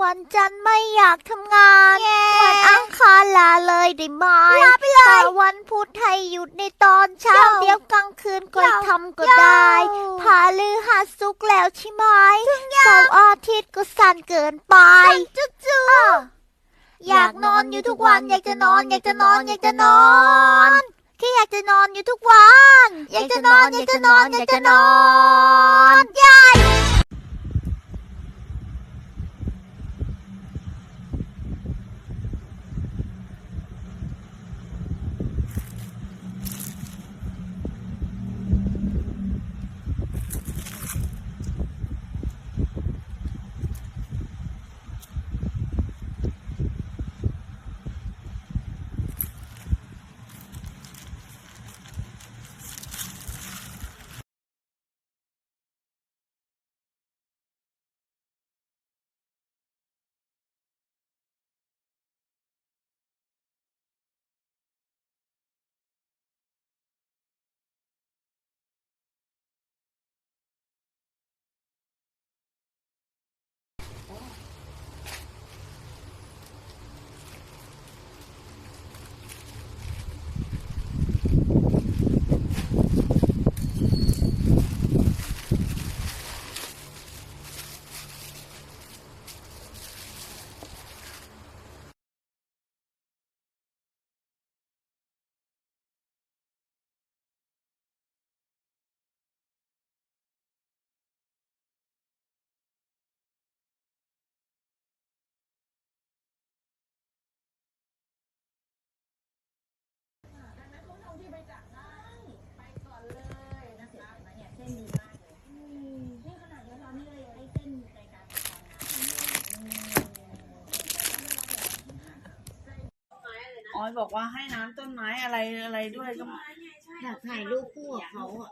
วันจันทร์ไม่อยากทำงาน วันอังคารลาเลยได้ไหมลาไปเลยแต่วันพุธให้หยุดในตอนเช้าเดี๋ยวกลางคืนก็ทำก็ได้พาลือหัดสุกร์แล้วใช่ไหมเสาร์อาทิตย์ก็สั้นเกินไปจุ๊จุ๊อยากนอนอยู่ทุกวัน อยากจะนอนอยากจะนอนอยากจะนอนแค่อยากจะนอนอยู่ทุกวัน อยากจะนอนอยากจะนอนอยากจะนอนยาย อ อยบอกว่าให้น้ำต้นไม้อะไรอะไรด้วยก็อยากถ่ายรูปคู่กับเขาอะ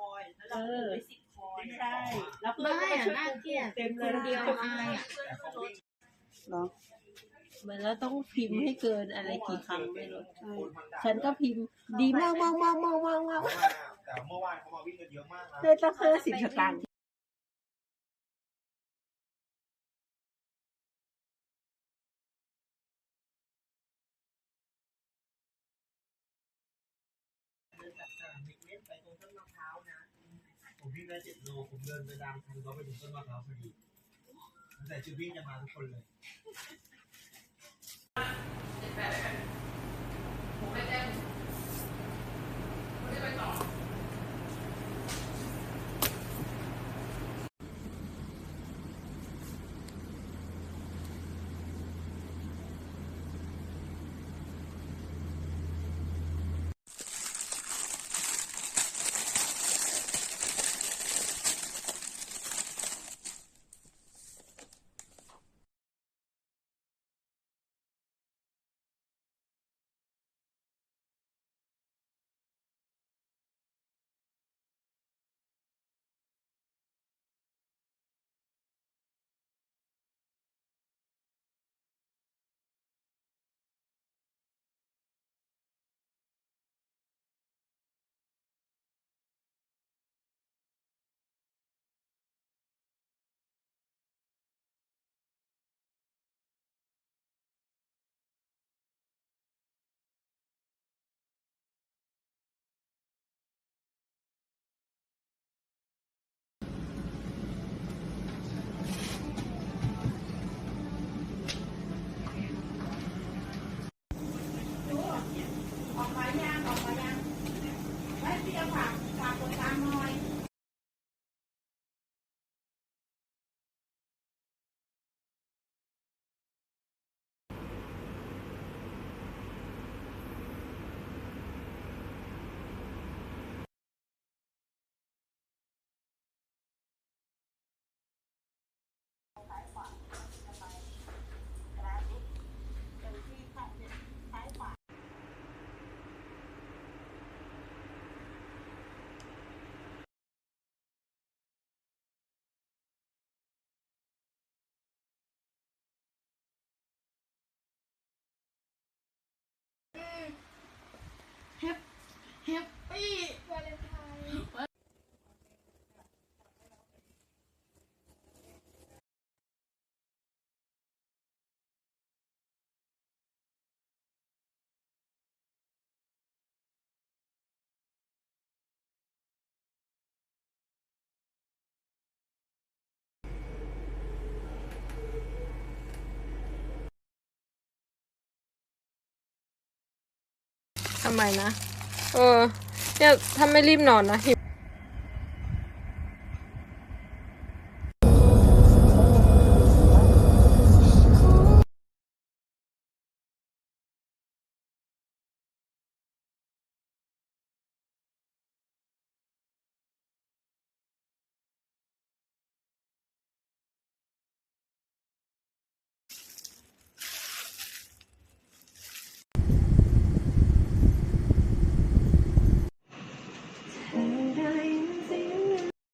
เออใช่แล้วเพื่อนไม่ก็อะช่วยน่าปลูกเกลียดเต็มเลคยนเดียวอายอะเนาะมันแล้วต้องพิมพ์ให้เกินอะไรกี่ครั้งไม่รู้ใช่ฉันก็พิมพ์ดีมากมากมากมากมากมากแต่เมื่อวานเขามาวิ่งกันเยอะมากนะได้ตั้งห้าสิบสตางค์ ผมวิ่งได้เจ็ดโลผมเดินไปตามทันเขาไปถึงต้นมะพร้าวพอดีตั้งแต่ชื่อวิ่งจะมาทุกคนเลย เตรียมฝากฝากกดตามหน่อย ทำไมนะ เออ เนี่ยถ้าไม่รีบนอนนะหิว